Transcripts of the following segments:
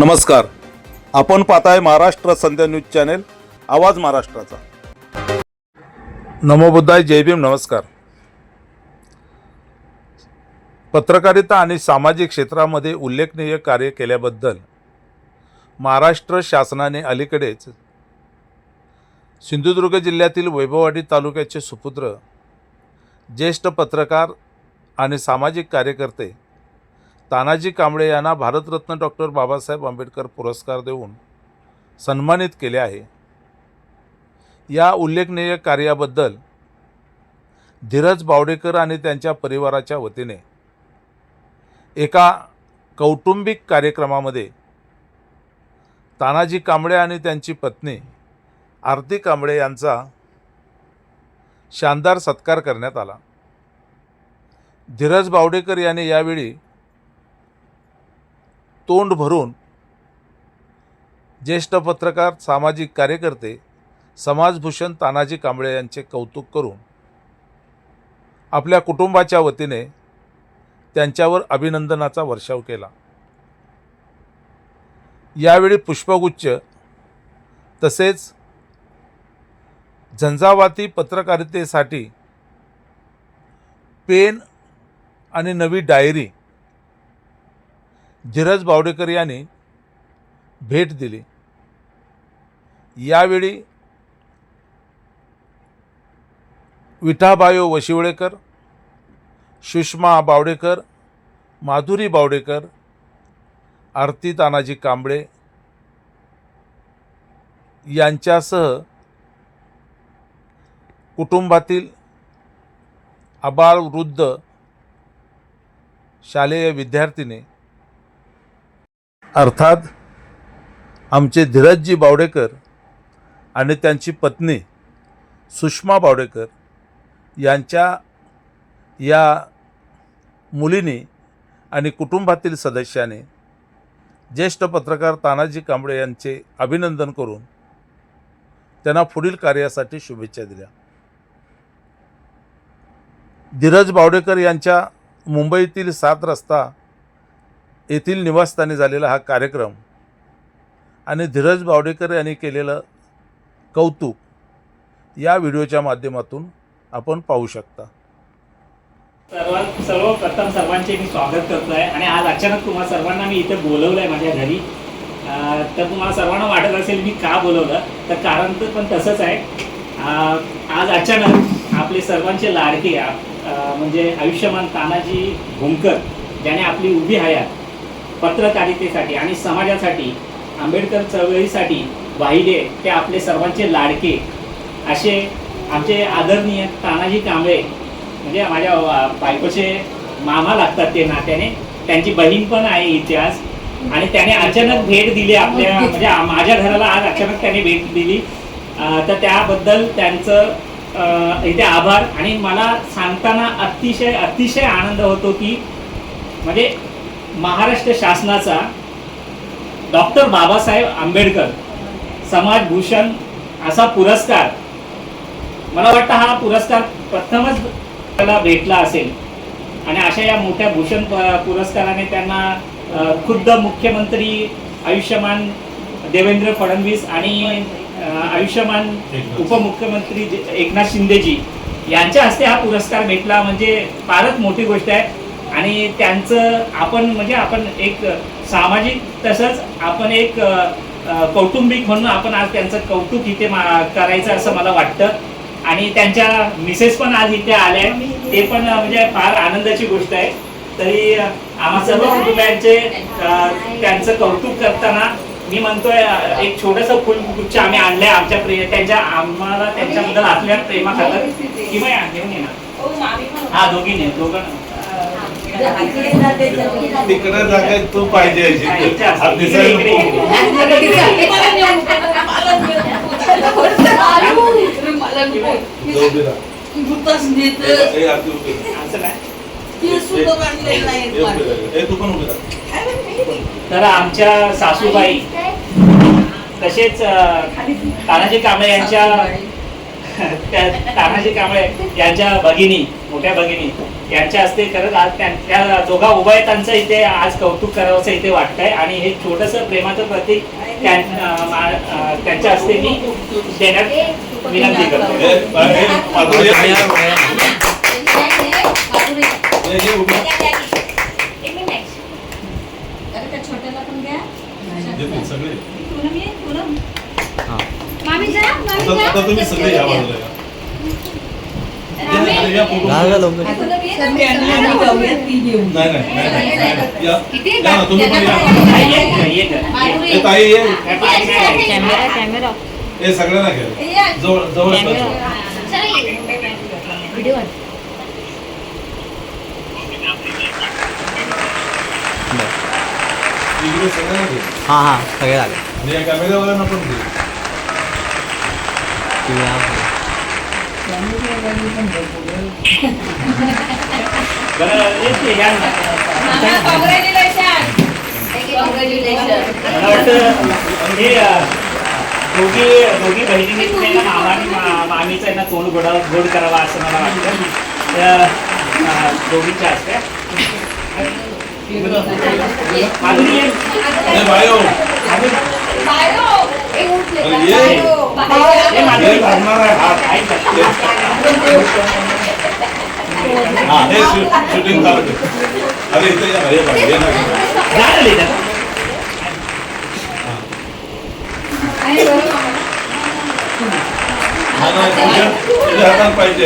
नमस्कार. आपण पाहताय महाराष्ट्र संध्या न्यूज चॅनेल आवाज महाराष्ट्राचा. नमोबुद्धाय जय भीम नमस्कार. पत्रकारिता आणि सामाजिक क्षेत्रामध्ये उल्लेखनीय कार्य केल्याबद्दल महाराष्ट्र शासनाने अलीकडेच सिंधुदुर्ग जिल्ह्यातील वैभववाडी तालुक्याचे सुपुत्र ज्येष्ठ पत्रकार आणि सामाजिक कार्यकर्ते तानाजी कांबळे यांना भारतरत्न डॉक्टर बाबासाहेब आंबेडकर पुरस्कार देऊन सन्मानित केले आहे. या उल्लेखनीय कार्याबद्दल धीरज बावडेकर आणि त्यांच्या परिवाराच्या वतीने एका कौटुंबिक कार्यक्रमामध्ये तानाजी कांबळे आणि त्यांची पत्नी आरती कांबळे यांचा शानदार सत्कार करण्यात आला. धीरज बावडेकर यांनी यावेळी तोंड भरून ज्येष्ठ पत्रकार सामाजिक कार्यकर्ते समाजभूषण तानाजी कांबळे यांचे कौतुक करून आपल्या कुटुंबाच्या वतीने त्यांच्यावर अभिनंदनाचा वर्षाव केला. यावेळी पुष्पगुच्छ तसेच झंझावाती पत्रकारितेसाठी पेन आणि नवी डायरी धीरज बावडेकर यांनी भेट दिली. यावेळी विठाबायो वशिवळेकर सुषमा बावडेकर माधुरी बावडेकर आरती तानाजी कांबळे यांच्यासह कुटुंबातील आबाळ वृद्ध शालेय विद्यार्थिनी अर्थात आमचे धीरजजी बावडेकर आणि त्यांची पत्नी सुषमा बावडेकर यांच्या या मुलीने आणि कुटुंबातील सदस्याने ज्येष्ठ पत्रकार तानाजी कांबळे यांचे अभिनंदन करून त्यांना पुढील कार्यासाठी शुभेच्छा दिल्या. धीरज बावडेकर यांच्या मुंबईतील सात रस्ता येथील निवासस्थानी झालेला हा कार्यक्रम आणि धीरज बावडेकर यांनी केलेलं कौतुक या व्हिडिओच्या माध्यमातून आपण पाहू शकता. सर्वात सर्वप्रथम सर्वांचे मी स्वागत करतो आहे आणि आज अचानक तुम्हा सर्वांना मी इथे बोलवलंय माझ्या घरी. तर तुम्हाला सर्वांना वाटत असेल मी का बोलवलं? तर कारण तर पण तसंच आहे. आज अचानक आपले सर्वांचे लाडके म्हणजे आयुष्यमान तानाजी भोंकर ज्याने आपली उभी हयात पत्रकारितेसाठी आणि समाजासाठी आंबेडकर चळवळीसाठी वाहिले ते आपले सर्वांचे लाडके. असे आमचे आदरणीय तानाजी कांबळे म्हणजे माझ्या बायकोचे मामा लागतात ते नात्याने. त्यांची बहीण पण आहे आज. आणि त्याने अचानक भेट दिली आपल्या म्हणजे माझ्या घराला आज अचानक त्याने भेट दिली. तर त्याबद्दल त्यांचं इथे आभार. आणि मला सांगताना अतिशय अतिशय आनंद होतो की म्हणजे महाराष्ट्र शासनाचा डॉक्टर बाबासाहेब आंबेडकर समाजभूषण असा पुरस्कार मला वाटतं हा पुरस्कार प्रथमच त्याला भेटला असेल. आणि अशा या मोठ्या भूषण पुरस्काराने त्यांना खुद्द मुख्यमंत्री आयुष्यमान देवेंद्र फडणवीस आणि आयुष्यमान उपमुख्यमंत्री एकनाथ शिंदेजी यांच्या हस्ते हा पुरस्कार भेटला. म्हणजे फारच मोठी गोष्ट आहे. आणि त्यांचं आपण म्हणजे आपण एक सामाजिक तसंच आपण एक कौटुंबिक म्हणून आपण आज त्यांचं कौतुक इथे करायचं असं मला वाटतं. आणि त्यांच्या मिसेस पण आज इथे आल्या ते पण म्हणजे फार आनंदाची गोष्ट आहे. तरी आम्हा सर्व कुटुंबियांचे त्यांचं कौतुक करताना मी म्हणतोय एक छोटस फुलगुच्छ आम्ही आणलंय आमच्या प्रे त्यांच्या आम्हाला त्यांच्याबद्दल आपल्या प्रेमा खातर किंवा घेऊन ये ना. हा दोघींनी दोघं तिकडे जागा तू पाहिजे असं. तर आमच्या सासूबाई तसेच तानाजी कांबळे यांच्या त्या तानाजी कांबळे यांच्या भगिनी मोठ्या भगिनी यांच्या हस्ते खरंच आज त्या- त्या दोघा उभा आहेत त्यांचं इथे. आज कौतुक करावंसं इथे वाटतंय. आणि हे छोटस प्रेमाचं प्रतीक त्यांच्या हस्ते मी देण्यात विनंती करतो हे, हे, माधुरी, हे, हे, हे, उभी. हे ते सगळे. आता आता तुम्ही सगळे या बाजूला या. या, या फोटो. नाही नाही नाही, नाही नाही. या या ना तुम्ही पण या नाही, येत नाही, येत नाही. हे ताई ये काय पाहिजे नाही. कॅमेरा कॅमेरा हे सगळ्यांना घ्या जवळ जवळ बसा. व्हिडिओ इकडे सगळ्यांना घे हां हां सगळे झाले आणि या पण घे तुम्ही या. बरं, येत नाही, या ना. मला वाटतं हे दोघी दोघी बहिणींनी त्यांना मामा मा- मामीचं आहे ना तोंड गोडा गोड करावा असं मला वाटतं त्या, दोघीच्या दोघींच्या हस्ते ये. हे बायो माधुरी. अरे ये हे माधुरी भरणार आहे. हा, ऐक ना. हा हे शूटिंग चालू आहे. अरे इथे या हे बघ, हे नाही. जा ना लेकरं. हा, नाही, तुझ्या तुझ्या हातात पाहिजे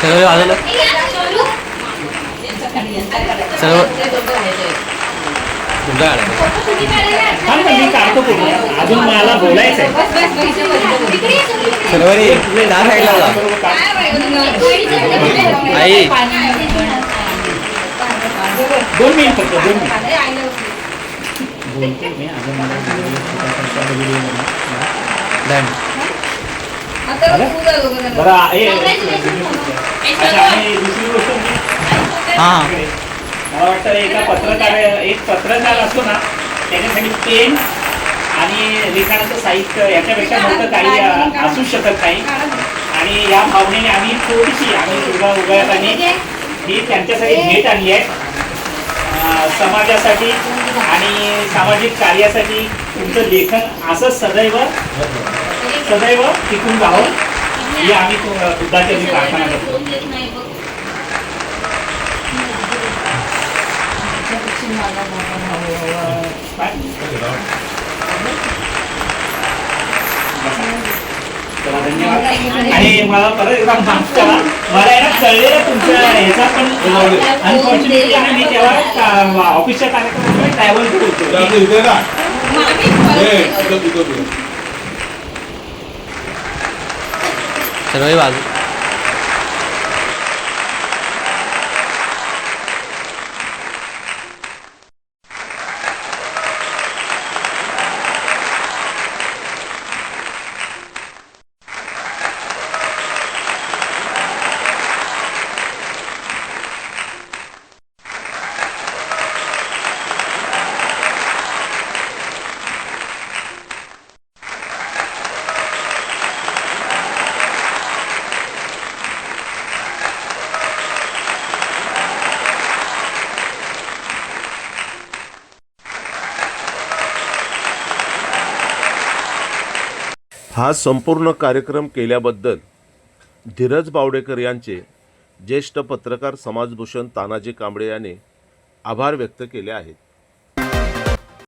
सर्व बाजूला सर्व. अजून मला बोलायचं आहे सर्व रे त्या साईडला जा. आई. दोन मिनिट फक्त दोन मिनिट. बोलतो मी अजून मला बरं आहे अच्छा आणि दुसरी गोष्ट मला वाटतं एका पत्रकार एक पत्रकार असतो ना त्याच्यासाठी पेन आणि लिखाणाचं साहित्य याच्यापेक्षा मोठं काही असूच शकत नाही आणि या भावनेने आम्ही थोडीशी आम्ही दुर्गा आणि ही. त्यांच्यासाठी भेट आणली आहे समाजासाठी आणि सामाजिक कार्यासाठी तुमचं लेखन असं सदैव सदैव टिकून राहावं हे आम्ही बुद्धाच्या प्रार्थना करतो काय? चला, धन्यवाद. आणि मला परत एकदा माफ करा. मला आहे ना कळलेलं तुमच्या ह्याचा पण अनफॉर्च्युनेटली आहे मी तेव्हा का- ऑफिसच्या कार्यक्रमामध्ये ट्रॅव्हल करत होतो. सर्व बाजू. हा संपूर्ण कार्यक्रम केल्याबद्दल धीरज बावडेकर यांचे ज्येष्ठ पत्रकार समाजभूषण तानाजी कांबळे यांनी आभार व्यक्त केले आहेत.